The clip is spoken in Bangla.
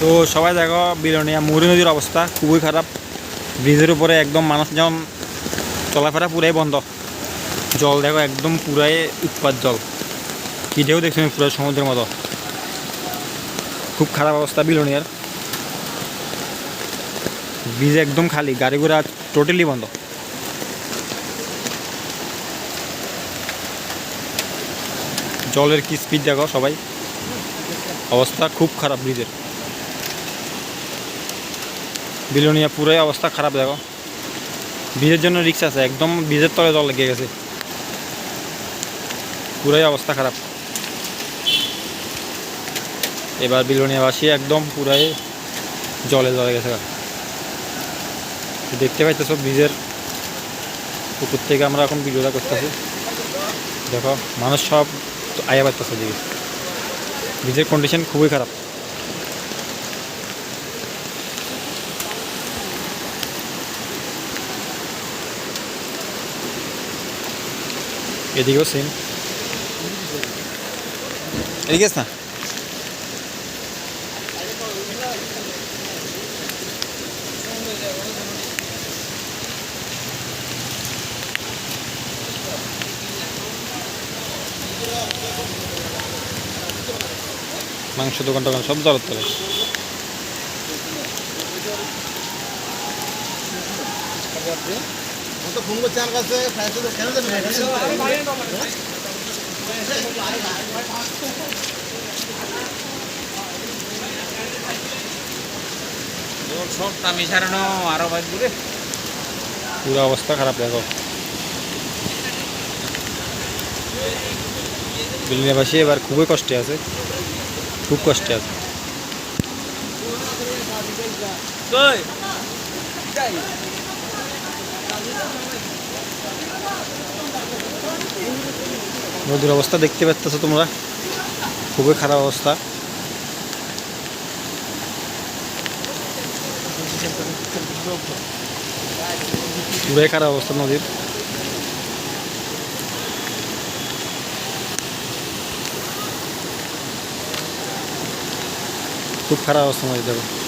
তো সবাই দেখো বিরনিয়া মুহুরী নদীর অবস্থা, খুবই খারাপ। ব্রিজের উপরে একদম মানুষ যেমন চলাফেরা পুরাই বন্ধ। জল দেখো, একদম পুরাই উৎপাত জল। কি ঢেউ দেখছি আমি পুরো সমুদ্রের মতো। খুব খারাপ অবস্থা বিলনিয়ার। ব্রিজ একদম খালি, গাড়ি ঘোড়া টোটালি বন্ধ। জলের কি স্পিড দেখো সবাই। অবস্থা খুব খারাপ ব্রিজের। বিলোনিয়া পুরাই অবস্থা খারাপ, দেখো। ব্রিজের জন্য রিক্স আছে, একদম ব্রিজের তলে জল লেগে গেছে। পুরাই অবস্থা খারাপ। এবার বিলোনিয়াবাসী একদম পুরাই জলে জলে গেছে দেখতে পাইতেছ ব্রিজের পুকুর থেকে আমরা এখন ভিডিওটা করতেছি। দেখো, মানুষ সব আয়া পাইতেছে ব্রিজের কন্ডিশন খুবই খারাপ। এদিকেও সেম এদিকে না মাংস দোকান টোকান সব জলের তলে তো ফোন করছে আমার কাছে কেন সব টামি সারানো আরও বাইক দূরে পুরো অবস্থা খারাপ দেখো। বিলিনাবাসী এবার খুবই কষ্টে আছে। খুব কষ্টে আছে। নদীর অবস্থা দেখতে পাচ্ছ তোমরা? খুবই খারাপ অবস্থা। পুরাই খারাপ অবস্থা নদীর। খুব খারাপ অবস্থা নদী দেখো।